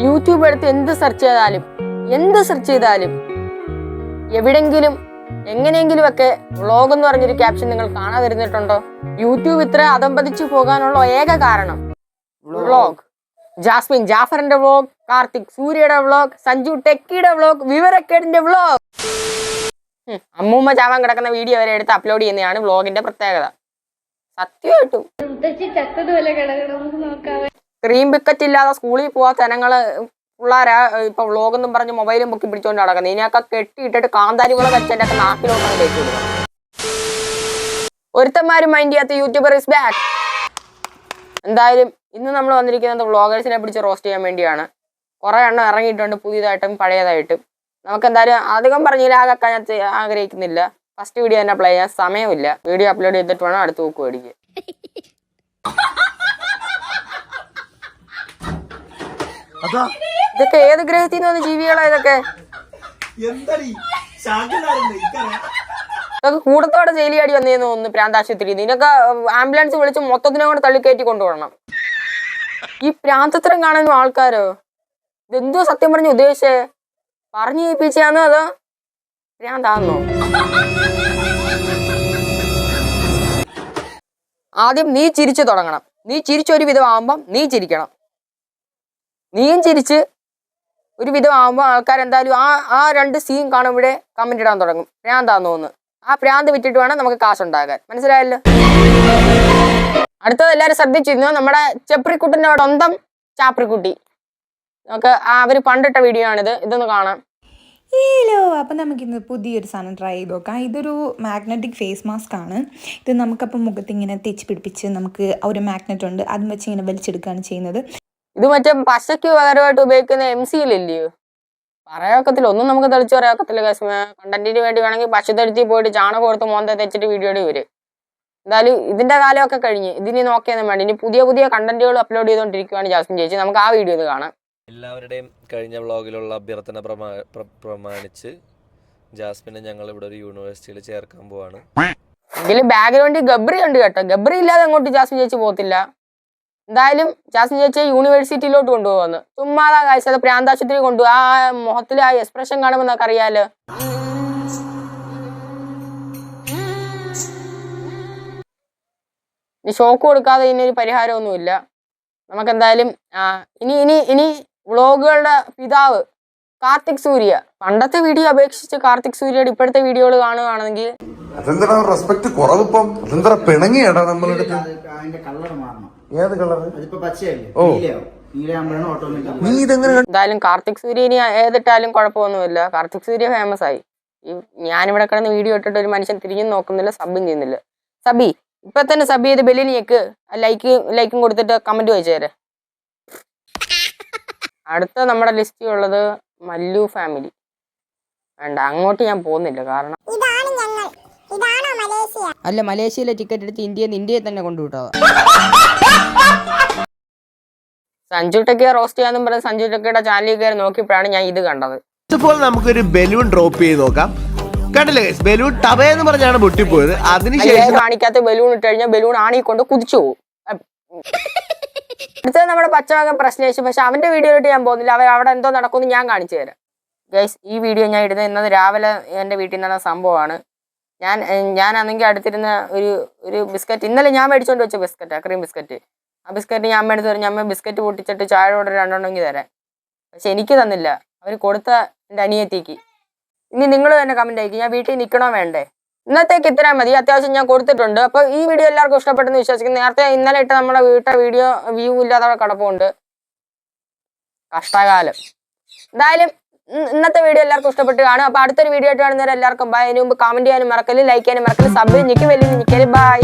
YouTube എടുത്ത് എന്ത് search ചെയ്താലും എന്ത് സെർച്ച് ചെയ്താലും എവിടെങ്കിലും എങ്ങനെയെങ്കിലും ഒക്കെ വ്ളോഗ് എന്ന് പറഞ്ഞൊരു ക്യാപ്ഷൻ നിങ്ങൾ കാണാതിരുന്നിട്ടുണ്ടോ യൂട്യൂബ് ഇത്ര അതമ്പതിച്ചു പോകാനുള്ള ഏക കാരണം വ്ളോഗ് ജാസ്മിൻ ജാഫറിന്റെ വ്ളോഗ് കാർത്തിക് സൂര്യയുടെ വ്ളോഗ് സഞ്ജു ടെക്കിയുടെ വ്ളോഗ് വിവരക്കേടിന്റെ വ്ളോഗ് അമ്മൂമ്മ ചാവാൻ കിടക്കുന്ന വീഡിയോ വരെ എടുത്ത് അപ്ലോഡ് ചെയ്യുന്നതാണ് വ്ളോഗിന്റെ പ്രത്യേകത. സത്യമായിട്ടും. മുത്തശ്ശി ബിക്കറ്റ് ഇല്ലാതെ സ്കൂളിൽ പോവാത്ത ജനങ്ങൾ പിള്ളേരാ ഇപ്പൊ വ്ളോഗെന്നും പറഞ്ഞ് മൊബൈലും പൊക്കി പിടിച്ചോണ്ട് നടക്കുന്നത് ഇതിനൊക്കെ കെട്ടിയിട്ടിട്ട് കാന്താരി വെച്ചതിന്റെ ഒക്കെ നാട്ടിലോട്ടാണ് കയറ്റി വിടുന്നത് ഒരുത്തന്മാരും മൈൻഡ് ചെയ്യാത്ത യൂട്യൂബർ ഇസ് ബാക്ക് എന്തായാലും ഇന്ന് നമ്മൾ വന്നിരിക്കുന്നത് വ്ളോഗേഴ്സിനെ പിടിച്ച് റോസ്റ്റ് ചെയ്യാൻ വേണ്ടിയാണ്. കുറെ എണ്ണം ഇറങ്ങിയിട്ടുണ്ട് പുതിയതായിട്ടും പഴയതായിട്ടും. നമുക്ക് എന്തായാലും അധികം പറഞ്ഞില്ലാകാക്കാൻ ഞാൻ ആഗ്രഹിക്കുന്നില്ല. ഫസ്റ്റ് വീഡിയോ തന്നെ പ്ലേ ചെയ്യാൻ സമയമില്ല. വീഡിയോ അപ്ലോഡ് ചെയ്തിട്ട് വേണം അടുത്ത ബുക്ക് മേടിക്കുക ഇതൊക്കെ ഏത് ഗ്രഹത്തിൽ നിന്ന് വന്ന ജീവികളാ ഇതൊക്കെ? ഇതൊക്കെ കൂടത്തോടെ ജയിലിയാടി വന്നേന്ന് ഒന്ന് പ്രാന്താശുപത്രി ഇതിനൊക്കെ ആംബുലൻസ് വിളിച്ച് മൊത്തത്തിനെ കൊണ്ട് തള്ളിക്കയറ്റി കൊണ്ടുപോകണം ഈ പ്രാന്തത്രം കാണുന്ന ആൾക്കാരോ ഇതെന്തോ സത്യം പറഞ്ഞു ഉദ്ദേശേ പറഞ്ഞു ഏൽപ്പിച്ചാന്നോ അതോ പ്രാന്താന്നോ? ആദ്യം നീ ചിരിച്ചു തുടങ്ങണം. നീ ചിരിച്ചൊരു വിധമാകുമ്പം നീ ചിരിക്കണം. നീയും ചിരിച്ച് ഒരു വിധമാകുമ്പോൾ ആൾക്കാർ എന്തായാലും ആ ആ രണ്ട് സീൻ കാണുമ്പോഴേ കമന്റ് ഇടാൻ തുടങ്ങും. പ്രാന്താന്ന് തോന്നുന്നു. ആ പ്രാന്ത് വിറ്റിട്ട് വേണം നമുക്ക് കാശുണ്ടാകാൻ. മനസ്സിലായല്ലോ? അടുത്തത് എല്ലാവരും ശ്രദ്ധിച്ചിരുന്നു? നമ്മുടെ ചെപ്രിക്കുട്ടിന്റെ അവിടെ സ്വന്തം ചാപ്രിക്കുട്ടി. നമുക്ക് ആ അവർ പണ്ടിട്ട വീഡിയോ ആണിത്. ഇതൊന്ന് കാണാം. ഹലോ അപ്പം നമുക്കിന്ന് പുതിയൊരു സാധനം ട്രൈ ചെയ്ത് നോക്കാം. ഇതൊരു മാഗ്നറ്റിക് ഫേസ് മാസ്ക് ആണ്. ഇത് നമുക്കപ്പം മുഖത്ത് ഇങ്ങനെ തെച്ച് പിടിപ്പിച്ച് നമുക്ക് ഒരു മാഗ്നറ്റ് ഉണ്ട്. അതും വെച്ച് ഇങ്ങനെ വലിച്ചെടുക്കുകയാണ് ചെയ്യുന്നത്. ഇത് മറ്റേ പശയ്ക്ക് പകരമായിട്ട് ഉപയോഗിക്കുന്ന എം സിയിലില്ലയോ പറയാക്കത്തില്ല. ഒന്നും നമുക്ക് തെളിച്ച് പറയാക്കത്തില്ല കണ്ടന്റിന് വേണ്ടി വേണമെങ്കിൽ പശ തെളിച്ച് പോയിട്ട് ചാണകം കൊടുത്ത് മോന്ത തെച്ചിട്ട് വീഡിയോ ഇവർ. എന്തായാലും ഇതിന്റെ കാലമൊക്കെ കഴിഞ്ഞ്. ഇതിന് നോക്കിയൊന്നും വേണ്ട. ഇനി പുതിയ പുതിയ കണ്ടന്റുകൾ അപ്ലോഡ് ചെയ്തുകൊണ്ടിരിക്കുകയാണ് ജാസ്മിൻ ചേച്ചി. നമുക്ക് ആ വീഡിയോ ഇത് കാണാം. എല്ലാവരുടെയും കഴിഞ്ഞ വ്ളോഗിലുള്ള അഭ്യർത്ഥന പ്രമാണിച്ച് ജാസ്മിനെ ഞങ്ങൾ ഇവിടെ ഒരു യൂണിവേഴ്സിറ്റിയിൽ ചേർക്കാൻ പോവാണ്. എങ്കിലും ബാക്ക്ഗ്രൗണ്ടിൽ ഗബ്രി ഉണ്ട് കേട്ടോ. ഗബ്രി ഇല്ലാതെ അങ്ങോട്ട് ജാസ്മിൻ ചേച്ചി പോകത്തില്ല. എന്തായാലും ജാസ്മിൻ ചേച്ചിയെ യൂണിവേഴ്സിറ്റിയിലോട്ട് കൊണ്ടുപോകുന്നു. ചുമ്മാതാ കാഴ്ച അത് പ്രാന്താശുപത്രി കൊണ്ടുപോകും ആ മുഖത്തിൽ ആ എക്സ്പ്രഷൻ കാണുമ്പോൾ നമുക്ക് അറിയാലോ ഇനി ഷോക്ക് കൊടുക്കാതെ ഇതിനൊരു പരിഹാരമൊന്നുമില്ല. നമുക്ക് എന്തായാലും ഇനി ഇനി ഇനി വ്ളോഗുകളുടെ പിതാവ് കാർത്തിക് സൂര്യ. പണ്ടത്തെ വീഡിയോ അപേക്ഷിച്ച് കാർത്തിക് സൂര്യയുടെ ഇപ്പോഴത്തെ വീഡിയോകൾ കാണുകയാണെങ്കിൽ അതെന്താ റെസ്പെക്ട് കുറവിപ്പം അതെന്താ പിണങ്ങിയാടാ നമ്മളുടെ അതിന്റെ കളർ മാറണം. ഏത് കളർ ഓ. നീ ഇതെങ്ങനെ എന്തായാലും കാർത്തിക് സൂര്യ ഇനി ഏതിട്ടാലും കുഴപ്പമൊന്നുമില്ല. കാർത്തിക് സൂര്യ ഫേമസ് ആയി. ഈ ഞാനിവിടെ കിടന്ന് വീഡിയോ ഇട്ടിട്ട് ഒരു മനുഷ്യൻ തിരിഞ്ഞു നോക്കുന്നില്ല സബും ചെയ്യുന്നില്ല. സബി ഇപ്പൊ തന്നെ സബി ചെയ്ത് ബെല്ലിനിക്ക് ലൈക്ക് ലൈക്കും കൊടുത്തിട്ട് കമന്റ് വെച്ചേരെ അടുത്ത നമ്മുടെ ലിസ്റ്റിൽ ഉള്ളത് മല്ലു ഫാമിലി വേണ്ട അങ്ങോട്ട് ഞാൻ പോകുന്നില്ല കാരണം അല്ല മലേഷ്യയിലെ ടിക്കറ്റ് എടുത്ത് ഇന്ത്യയിൽ നിന്ന് ഇന്ത്യയിൽ തന്നെ കൊണ്ടുവിട്ടോ സഞ്ജു ടെക്കിയെ റോസ്റ്റ് ചെയ്യാന്നും പറഞ്ഞ് സഞ്ജു ടെക്കിയുടെ ചാനലിൽ കയറി നോക്കിയപ്പോഴാണ് ഞാൻ ഇത് കണ്ടത്. ഇതുപോലെ നമുക്കൊരു ബലൂൺ ഡ്രോപ്പ് ചെയ്ത് നോക്കാം. കണ്ടില്ലേ ബലൂൺ ടബയെന്ന് പറഞ്ഞാണ് പൊട്ടിപ്പോയത്. അതിനുശേഷം കാണിക്കാത്ത ബലൂൺ ഇട്ട് കഴിഞ്ഞാൽ ബലൂൺ ആണി കൊണ്ട് കുതിച്ചു പോകും. അടുത്തത് നമ്മുടെ പച്ചമകൻ പ്രശ്നേഷ്. പക്ഷെ അവന്റെ വീഡിയോയിലോട്ട് ഞാൻ പോകുന്നില്ല. അവ അവിടെ എന്തോ നടക്കുമെന്ന് ഞാൻ കാണിച്ചു തരാം. ഗൈസ് ഈ വീഡിയോ ഞാൻ ഇടുന്നത് ഇന്നത് രാവിലെ എന്റെ വീട്ടിൽ നിന്നുള്ള നടന്ന സംഭവമാണ്. ഞാൻ ഞാൻ ഞാനാണെങ്കിൽ അടുത്തിരുന്ന ഒരു ഒരു ബിസ്ക്കറ്റ് ഇന്നലെ ഞാൻ മേടിച്ചോണ്ട് വെച്ച ബിസ്ക്കറ്റാ ക്രീം ബിസ്ക്കറ്റ്. ആ ബിസ്ക്കറ്റ് ഞാൻ മേടിച്ച് തരും. അമ്മ ബിസ്ക്കറ്റ് പൊട്ടിച്ചിട്ട് ചായ ചായയോടെ രണ്ടെണ്ണമെങ്കിൽ തരാം പക്ഷെ എനിക്ക് തന്നില്ല. അവർ കൊടുത്ത എന്റെ അനിയത്തിക്ക്. ഇനി നിങ്ങൾ തന്നെ കമന്റ് അയക്കും. ഞാൻ വീട്ടിൽ നിൽക്കണോ വേണ്ടേ? ഇന്നത്തേക്ക് ഇത്രയും മതി. അത്യാവശ്യം ഞാൻ കൊടുത്തിട്ടുണ്ട്. അപ്പോൾ ഈ വീഡിയോ എല്ലാവർക്കും ഇഷ്ടപ്പെട്ടെന്ന് വിശ്വസിക്കുന്നു. നേരത്തെ ഇന്നലെ ഇട്ട് നമ്മുടെ വീട്ടിലെ വീഡിയോ വ്യൂ ഇല്ലാതെ കിടപ്പുണ്ട്. കഷ്ടകാലം. എന്തായാലും ഇന്നത്തെ വീഡിയോ എല്ലാവർക്കും ഇഷ്ടപ്പെട്ട് കാണും. അപ്പൊ അടുത്തൊരു വീഡിയോ ആയിട്ട് കാണുന്നവരെ എല്ലാവർക്കും ബൈ അതിന് മുമ്പ് കമന്റ് ചെയ്യാനും മറക്കൽ ലൈക്ക് ചെയ്യാനും മറക്കൽ സബ് ഞെക്കി വലിയ ഞെക്കൽ ബൈ